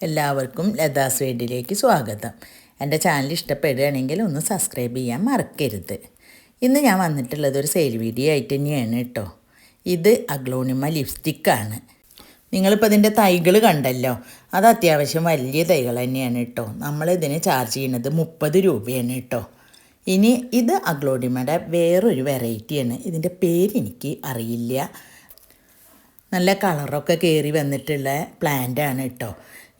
എല്ലാവർക്കും ലതാസ് സ്വീഡിലേക്ക് സ്വാഗതം. എന്റെ ചാനൽ ഇഷ്ടപ്പെടുകയാണെങ്കിൽ ഒന്ന് സബ്സ്ക്രൈബ് ചെയ്യാൻ മറക്കരുത്. ഇന്ന് ഞാൻ വന്നിട്ടുള്ളത് ഒരു സെയിൽ വീഡിയോ ആയിട്ട് തന്നെയാണ് കേട്ടോ. ഇത് അഗ്ലോണിമ ലിപ്സ്റ്റിക്കാണ്. നിങ്ങളിപ്പോൾ ഇതിന്റെ തൈകൾ കണ്ടല്ലോ. അത് അത്യാവശ്യം വലിയ തൈകൾ തന്നെയാണ് കേട്ടോ. നമ്മളിതിന് ചാർജ് ചെയ്യുന്നത് മുപ്പത് രൂപയാണ് കേട്ടോ. ഇനി ഇത് അഗ്ലോഡിമയുടെ വേറൊരു വെറൈറ്റിയാണ് ഇതിന്റെ പേര് എനിക്ക് അറിയില്ല. നല്ല കളറൊക്കെ കയറി വന്നിട്ടുള്ള പ്ലാന്റ് ആണ് കേട്ടോ.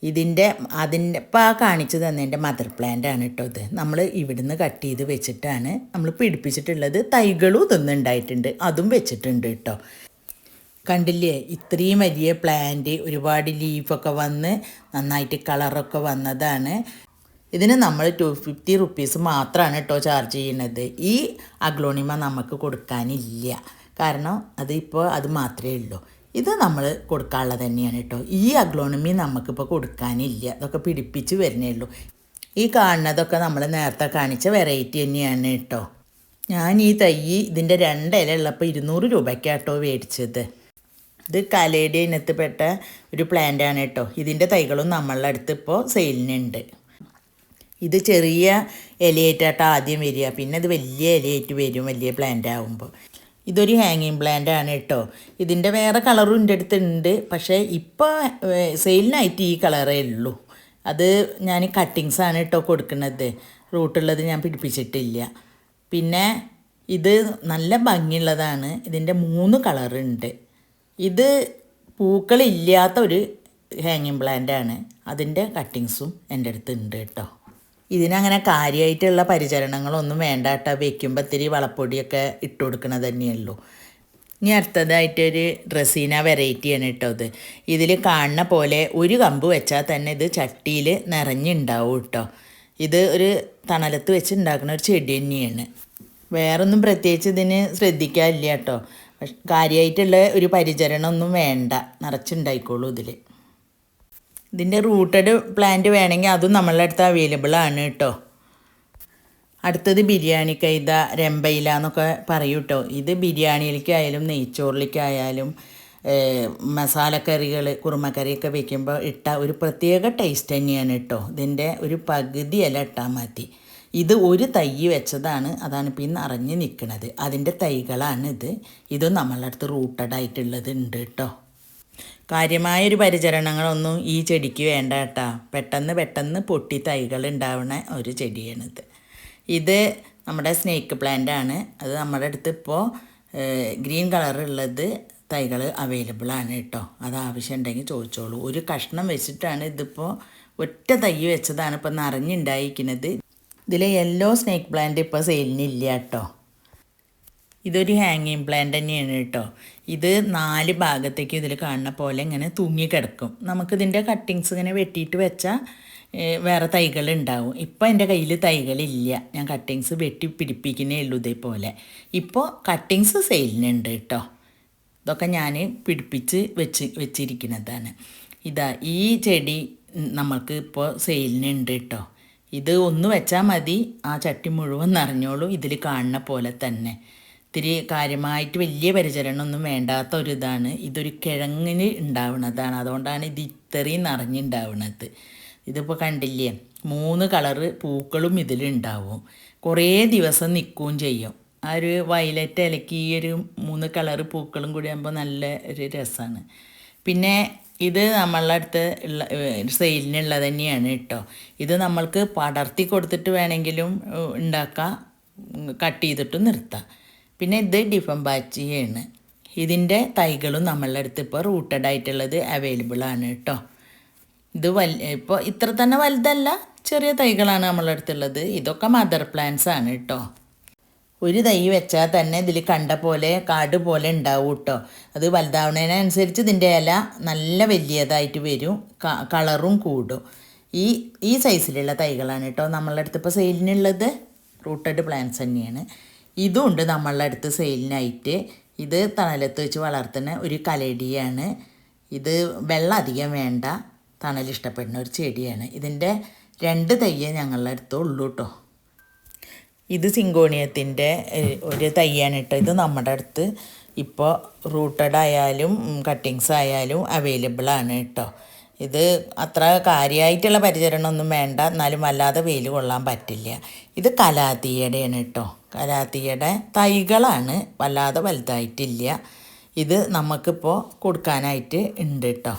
ഇതിന്റെ അതിന്റെ ഇപ്പോൾ ആ കാണിച്ചു തന്നതിന്റെ മദർ പ്ലാന്റ് ആണ് കേട്ടോ ഇത്. നമ്മൾ ഇവിടുന്ന് കട്ട് ചെയ്ത് വെച്ചിട്ടാണ് നമ്മൾ പിടിപ്പിച്ചിട്ടുള്ളത് തൈകളും ഇതൊന്നും ഉണ്ടായിട്ടുണ്ട് അതും വെച്ചിട്ടുണ്ട് കേട്ടോ കണ്ടില്ലേ? ഇത്രയും വലിയ പ്ലാന്റ് ഒരുപാട് ലീഫൊക്കെ വന്ന് നന്നായിട്ട് കളറൊക്കെ വന്നതാണ്. ഇതിന് നമ്മൾ ടു ഫിഫ്റ്റി റുപ്പീസ് മാത്രമാണ് കേട്ടോ ചാർജ് ചെയ്യുന്നത്. ഈ അഗ്ലോണിമ നമുക്ക് കൊടുക്കാനില്ല. കാരണം അത് ഇപ്പോൾ അത് മാത്രമേ ഉള്ളൂ. ഇത് നമ്മൾ കൊടുക്കാനുള്ളത് തന്നെയാണ് കേട്ടോ. ഈ അഗ്ലോണമി നമുക്കിപ്പോൾ കൊടുക്കാനില്ല. ഇതൊക്കെ പിടിപ്പിച്ച് വരുന്നേ ഉള്ളൂ. ഈ കാണുന്നതൊക്കെ നമ്മൾ നേരത്തെ കാണിച്ച വെറൈറ്റി തന്നെയാണ് കേട്ടോ. ഞാൻ ഈ തൈ ഇതിന്റെ ഇല ഉള്ളപ്പോൾ ഇരുന്നൂറ് രൂപയ്ക്കാട്ടോ മേടിച്ചത്. ഇത് കലയുടെ ഇനത്തിൽപ്പെട്ട ഒരു പ്ലാന്റ് ആണ് കേട്ടോ. ഇതിന്റെ തൈകളും നമ്മളുടെ അടുത്ത് ഇപ്പോൾ സെയിലിനുണ്ട് ഇത് ചെറിയ ഇലയായിട്ടാട്ടോ ആദ്യം വരിക. പിന്നെ അത് വലിയ ഇലയേറ്റ് വരും വലിയ പ്ലാന്റ് ആകുമ്പോൾ ഇതൊരു ഹാങ്ങിങ് പ്ലാന്റ് ആണ് കേട്ടോ. ഇതിന്റെ വേറെ കളറും എന്റെ അടുത്തുണ്ട് പക്ഷേ ഇപ്പോൾ സെയിലിനായിട്ട് ഈ കളറേ ഉള്ളൂ. അത് ഞാൻ കട്ടിങ്സ് ആണ് കേട്ടോ കൊടുക്കുന്നത്. റൂട്ടുള്ളത് ഞാൻ പിടിപ്പിച്ചിട്ടില്ല. പിന്നെ ഇത് നല്ല ഭംഗിയുള്ളതാണ്. ഇതിന്റെ മൂന്ന് കളറുണ്ട് ഇത് പൂക്കളില്ലാത്ത ഒരു ഹാങ്ങിങ് പ്ലാന്റ് ആണ്. അതിന്റെ കട്ടിങ്സും എന്റെ അടുത്തുണ്ട് കേട്ടോ. ഇതിനങ്ങനെ കാര്യമായിട്ടുള്ള പരിചരണങ്ങളൊന്നും വേണ്ട കേട്ടോ വെക്കുമ്പോൾ ഇത്തിരി വളപ്പൊടിയൊക്കെ ഇട്ട് കൊടുക്കണത് തന്നെയുള്ളൂ. ഇനി അടുത്തതായിട്ടൊരു ഡ്രസ്സീന വെറൈറ്റിയാണ് കേട്ടോ ഇത്. ഇതിൽ കാണുന്ന പോലെ ഒരു കമ്പ് വെച്ചാൽ തന്നെ ഇത് ചട്ടിയിൽ നിറഞ്ഞുണ്ടാവും കേട്ടോ ഇത് ഒരു തണലത്ത് വെച്ച് ഉണ്ടാക്കുന്ന ഒരു ചെടി തന്നെയാണ്. വേറൊന്നും പ്രത്യേകിച്ച് ഇതിന് ശ്രദ്ധിക്കാനില്ല കേട്ടോ കാര്യമായിട്ടുള്ള ഒരു പരിചരണമൊന്നും വേണ്ട. നിറച്ചുണ്ടായിക്കോളൂ ഇതിൽ ഇതിന്റെ റൂട്ടഡ് പ്ലാന്റ് വേണമെങ്കിൽ അതും നമ്മളുടെ അടുത്ത് അവൈലബിൾ ആണ് കേട്ടോ അടുത്തത് ബിരിയാണി കൈത രമ്പയില എന്നൊക്കെ പറയൂ കേട്ടോ ഇത് ബിരിയാണിയിലേക്കായാലും നെയ്ച്ചോറിലേക്കായാലും മസാലക്കറികൾ കുറുമക്കറിയൊക്കെ വെക്കുമ്പോൾ ഇട്ട ഒരു പ്രത്യേക ടേസ്റ്റ് തന്നെയാണ് കേട്ടോ ഇതിന്റെ ഒരു പകുതിയല്ല ഇട്ടാൽ മതി. ഇത് ഒരു തൈ വെച്ചതാണ് അതാണ് ഇപ്പം ഈ നിറഞ്ഞ് നിൽക്കുന്നത് അതിന്റെ തൈകളാണ് ഇത് ഇതും നമ്മളുടെ അടുത്ത് റൂട്ടഡ് ആയിട്ടുള്ളത് ഉണ്ട് കേട്ടോ കാര്യമായൊരു പരിചരണങ്ങളൊന്നും ഈ ചെടിക്ക് വേണ്ട കേട്ടാ. പെട്ടെന്ന് പെട്ടെന്ന് പൊട്ടി തൈകൾ ഉണ്ടാവുന്ന ഒരു ചെടിയാണിത്. ഇത് നമ്മുടെ സ്നേക്ക് പ്ലാന്റ് ആണ്. അത് നമ്മുടെ അടുത്ത് ഇപ്പോൾ ഗ്രീൻ കളറുള്ളത് തൈകൾ അവൈലബിൾ ആണ് കേട്ടോ. അത് ആവശ്യമുണ്ടെങ്കിൽ ചോദിച്ചോളൂ. ഒരു കഷ്ണം വെച്ചിട്ടാണ് ഇതിപ്പോൾ ഒറ്റ തൈ വെച്ചതാണ് ഇപ്പോൾ നിറഞ്ഞുണ്ടായിരിക്കുന്നത്. ഇതിൽ യെല്ലോ സ്നേക്ക് പ്ലാന്റ് ഇപ്പോൾ സെയിലിനില്ല കേട്ടോ. ഇതൊരു ഹാങ്ങിങ് പ്ലാന്റ് തന്നെയാണ് കേട്ടോ. ഇത് നാല് ഭാഗത്തേക്ക് ഇതിൽ കാണുന്ന പോലെ ഇങ്ങനെ തൂങ്ങിക്കിടക്കും നമുക്കിതിന്റെ കട്ടിങ്സ് ഇങ്ങനെ വെട്ടിയിട്ട് വെച്ചാൽ വേറെ തൈകൾ ഉണ്ടാവും ഇപ്പോൾ എന്റെ കയ്യിൽ തൈകളില്ല. ഞാൻ കട്ടിങ്സ് വെട്ടി പിടിപ്പിക്കുന്നേ ഉള്ളൂ ഇതേപോലെ. ഇപ്പോൾ കട്ടിങ്സ് സെയിലിനുണ്ട് കേട്ടോ. ഇതൊക്കെ ഞാൻ പിടിപ്പിച്ച് വെച്ച് വെച്ചിരിക്കുന്നതാണ്. ഇതാ ഈ ചെടി നമ്മൾക്ക് ഇപ്പോൾ സെയിലിനുണ്ട് കേട്ടോ. ഇത് ഒന്ന് വെച്ചാൽ മതി. ആ ചട്ടി മുഴുവൻ നിറഞ്ഞോളൂ ഇതിൽ കാണുന്ന പോലെ തന്നെ. ഇത്തിരി കാര്യമായിട്ട് വലിയ പരിചരണമൊന്നും വേണ്ടാത്ത ഒരു ഇതാണ് ഇതൊരു കിഴങ്ങിന് ഉണ്ടാവുന്നതാണ് അതുകൊണ്ടാണ് ഇത് ഇത്രയും നിറഞ്ഞുണ്ടാവുന്നത് ഇതിപ്പോൾ കണ്ടില്ലേ? മൂന്ന് കളറ് പൂക്കളും ഇതിലുണ്ടാവും. കുറേ ദിവസം നിൽക്കുകയും ചെയ്യും. ആ ഒരു വയലറ്റ് ഇലക്ക് ഈ ഒരു മൂന്ന് കളറ് പൂക്കളും കൂടി ആകുമ്പോൾ നല്ല ഒരു രസമാണ്. പിന്നെ ഇത് നമ്മളുടെ അടുത്ത് ഉള്ള സെയിലിനുള്ളത് തന്നെയാണ് കേട്ടോ. ഇത് നമ്മൾക്ക് പടർത്തി കൊടുത്തിട്ട് വേണമെങ്കിലും ഉണ്ടാക്കാം. കട്ട് ചെയ്തിട്ട് നിർത്താം. പിന്നെ ഇത് ഡിഫം ബാച്ചിയാണ് ഇതിന്റെ തൈകളും നമ്മളുടെ അടുത്ത് ഇപ്പോൾ റൂട്ടഡ് ആയിട്ടുള്ളത് അവൈലബിൾ ആണ് കേട്ടോ. ഇത് വൽ ഇപ്പോൾ ഇത്ര തന്നെ വലുതല്ല ചെറിയ തൈകളാണ് നമ്മളുടെ അടുത്തുള്ളത്. ഇതൊക്കെ മദർ പ്ലാന്റ്സ് ആണ് കേട്ടോ. ഒരു തൈ വെച്ചാൽ തന്നെ ഇതിൽ കണ്ട പോലെ കാട് പോലെ ഉണ്ടാവും കേട്ടോ. അത് വലുതാവുന്നതിനനുസരിച്ച് ഇതിന്റെ ഇല നല്ല വലിയതായിട്ട് വരും കളറും കൂടും. ഈ ഈ സൈസിലുള്ള തൈകളാണ് കേട്ടോ നമ്മളുടെ അടുത്ത് ഇപ്പോൾ സെയിലിനുള്ളത് റൂട്ടഡ് പ്ലാന്റ്സ് തന്നെയാണ്. ഇതും ഉണ്ട് നമ്മളുടെ അടുത്ത് സെയിലിനായിട്ട്. ഇത് തണലത്ത് വെച്ച് വളർത്തുന്ന ഒരു കലടിയാണ്. ഇത് വെള്ളം അധികം വേണ്ട. തണൽ ഇഷ്ടപ്പെടുന്ന ഒരു ചെടിയാണ്. ഇതിന്റെ രണ്ട് തയ്യേ ഞങ്ങളുടെ അടുത്ത് ഉള്ളൂ കേട്ടോ ഇത് സിങ്കോണിയത്തിന്റെ ഒരു തയ്യാണ് കേട്ടോ ഇത് നമ്മുടെ അടുത്ത് ഇപ്പോൾ റൂട്ടഡ് ആയാലും കട്ടിങ്സ് ആയാലും അവൈലബിൾ ആണ് കേട്ടോ ഇത് അത്ര കാര്യമായിട്ടുള്ള പരിചരണമൊന്നും വേണ്ട. എന്നാലും വല്ലാതെ വെയിൽ കൊള്ളാൻ പറ്റില്ല. ഇത് കലാത്തീയടയാണ് കേട്ടോ കലാത്തിയുടെ തൈകളാണ് വല്ലാതെ വലുതായിട്ടില്ല. ഇത് നമുക്കിപ്പോൾ കൊടുക്കാനായിട്ട് ഉണ്ട് കേട്ടോ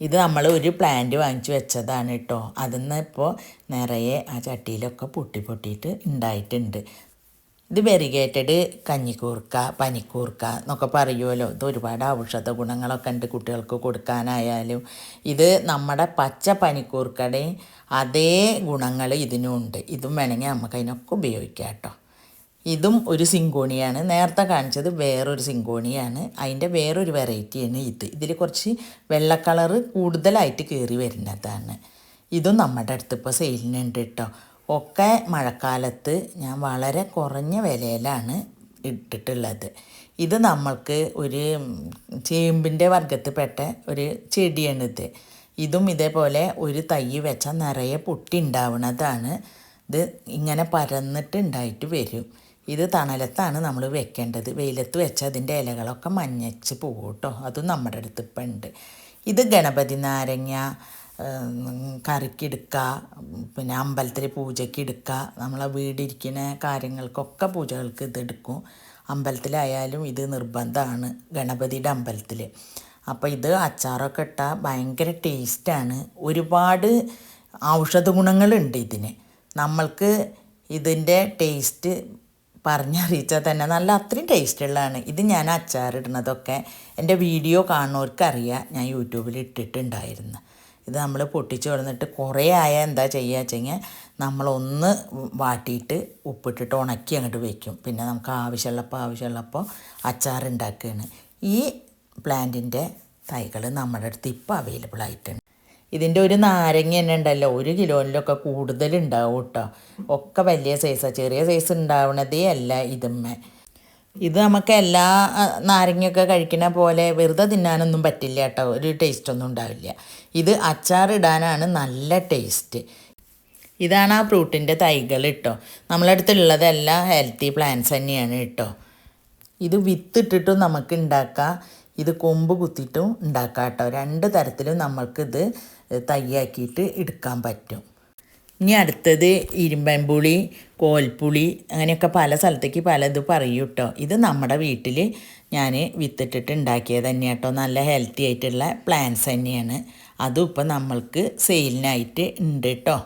ഇത് നമ്മൾ ഒരു പ്ലാന്റ് വാങ്ങിച്ചു വെച്ചതാണ് കേട്ടോ അതിൽ നിന്ന് ഇപ്പോൾ നിറയെ ആ ചട്ടിയിലൊക്കെ പൊട്ടി പൊട്ടിയിട്ട് ഉണ്ടായിട്ടുണ്ട്. ഇത് വെറിഗേറ്റഡ് കഞ്ഞിക്കൂർക്ക പനിക്കൂർക്ക എന്നൊക്കെ പറയുമല്ലോ. ഇത് ഒരുപാട് ഔഷധ ഗുണങ്ങളൊക്കെ ഉണ്ട് കുട്ടികൾക്ക് കൊടുക്കാനായാലും. ഇത് നമ്മുടെ പച്ച പനിക്കൂർക്കയുടെയും അതേ ഗുണങ്ങൾ ഇതിനും ഉണ്ട് ഇതും വേണമെങ്കിൽ നമുക്ക് അതിനൊക്കെ ഉപയോഗിക്കാം കേട്ടോ. ഇതും ഒരു സിങ്കോണിയാണ്. നേരത്തെ കാണിച്ചത് വേറൊരു സിങ്കോണിയാണ്. അതിന്റെ വേറൊരു വെറൈറ്റിയാണ് ഇത്. ഇതിൽ കുറച്ച് വെള്ള കൂടുതലായിട്ട് കയറി വരുന്നതാണ്. ഇതും നമ്മുടെ അടുത്ത് ഇപ്പോൾ സെയിലിനുണ്ട് കേട്ടോ. ഒക്കെ മഴക്കാലത്ത് ഞാൻ വളരെ കുറഞ്ഞ വിലയിലാണ് ഇട്ടിട്ടുള്ളത്. ഇത് നമ്മൾക്ക് ഒരു ചേമ്പിന്റെ വർഗത്തിൽപ്പെട്ട ഒരു ചെടിയാണിത് ഇതും. ഇതേപോലെ ഒരു തൈ വെച്ചാൽ നിറയെ പൊട്ടി ഉണ്ടാവുന്നതാണ്. ഇത് ഇങ്ങനെ പരന്നിട്ട് ഉണ്ടായിട്ട് വരും. ഇത് തണലത്താണ് നമ്മൾ വെക്കേണ്ടത്. വെയിലത്ത് വെച്ചാൽ അതിന്റെ ഇലകളൊക്കെ മഞ്ഞച്ച് പോകും കേട്ടോ. അതും നമ്മുടെ അടുത്ത് ഇപ്പം ഉണ്ട് ഇത് ഗണപതി നാരങ്ങ കറിക്കെടുക്കുക പിന്നെ അമ്പലത്തിൽ പൂജയ്ക്ക് എടുക്കുക നമ്മളെ വീടിരിക്കുന്ന കാര്യങ്ങൾക്കൊക്കെ പൂജകൾക്ക് ഇതെടുക്കും അമ്പലത്തിലായാലും ഇത് നിർബന്ധമാണ് ഗണപതിയുടെ അമ്പലത്തിൽ അപ്പോൾ ഇത് അച്ചാറൊക്കെ ഇട്ടാൽ ഭയങ്കര ടേസ്റ്റാണ്. ഒരുപാട് ഔഷധ ഗുണങ്ങളുണ്ട് ഇതിന്. നമ്മൾക്ക് ഇതിന്റെ ടേസ്റ്റ് പറഞ്ഞറിയിച്ചാൽ തന്നെ നല്ല അത്രയും ടേസ്റ്റുള്ളതാണ്. ഇത് ഞാൻ അച്ചാറിടുന്നതൊക്കെ എന്റെ വീഡിയോ കാണുന്നവർക്കറിയാം. ഞാൻ യൂട്യൂബിൽ ഇട്ടിട്ടുണ്ടായിരുന്നു. ഇത് നമ്മൾ പൊട്ടിച്ച് കിടന്നിട്ട് കുറേ ആയാൽ എന്താ ചെയ്യുക വെച്ചെങ്കിൽ നമ്മളൊന്ന് വാട്ടിയിട്ട് ഉപ്പിട്ടിട്ട് ഉണക്കി അങ്ങോട്ട് വയ്ക്കും പിന്നെ നമുക്ക് ആവശ്യമുള്ളപ്പോൾ ആവശ്യമുള്ളപ്പോൾ അച്ചാറുണ്ടാക്കുകയാണ് ഈ പ്ലാന്റിന്റെ തൈകൾ നമ്മുടെ അടുത്ത് ഇപ്പോൾ അവൈലബിൾ ആയിട്ടുണ്ട്. ഇതിന്റെ ഒരു നാരങ്ങ തന്നെ ഉണ്ടല്ലോ. ഒരു കിലോയിലൊക്കെ കൂടുതൽ ഉണ്ടാവും കേട്ടോ ഒക്കെ വലിയ സൈസാണ് ചെറിയ സൈസ് ഉണ്ടാവണതേ അല്ല ഇതുമ്മേ. ഇത് നമുക്ക് എല്ലാ നാരങ്ങയൊക്കെ കഴിക്കുന്ന പോലെ വെറുതെ തിന്നാനൊന്നും പറ്റില്ല കേട്ടോ. ഒരു ടേസ്റ്റ് ഒന്നും ഉണ്ടാവില്ല. ഇത് അച്ചാറിടാനാണ് നല്ല ടേസ്റ്റ് ഇതാണ് ആ ഫ്രൂട്ടിന്റെ തൈകൾ കേട്ടോ. നമ്മളടുത്തുള്ളതെല്ലാം ഹെൽത്തി പ്ലാന്റ്സ് തന്നെയാണ് കേട്ടോ. ഇത് വിത്തിട്ടിട്ടും നമുക്ക് ഉണ്ടാക്കാം. ഇത് കൊമ്പ് കുത്തിയിട്ടും ഉണ്ടാക്കാം കേട്ടോ. രണ്ട് തരത്തിലും നമ്മൾക്കിത് തയ്യാക്കിയിട്ട് എടുക്കാൻ പറ്റും. ഇനി അടുത്തത് ഇരുമ്പൻപുളി കോൽപ്പുളി അങ്ങനെയൊക്കെ പല സ്ഥലത്തേക്ക് പലത് പറയും കേട്ടോ. ഇത് നമ്മുടെ വീട്ടിൽ ഞാൻ വിത്തിട്ടിട്ട് ഉണ്ടാക്കിയത് തന്നെയാണ് കേട്ടോ. നല്ല ഹെൽത്തി ആയിട്ടുള്ള പ്ലാന്റ്സ് തന്നെയാണ്. അതും ഇപ്പം നമ്മൾക്ക് സെയിലിനായിട്ട് ഉണ്ട് കേട്ടോ.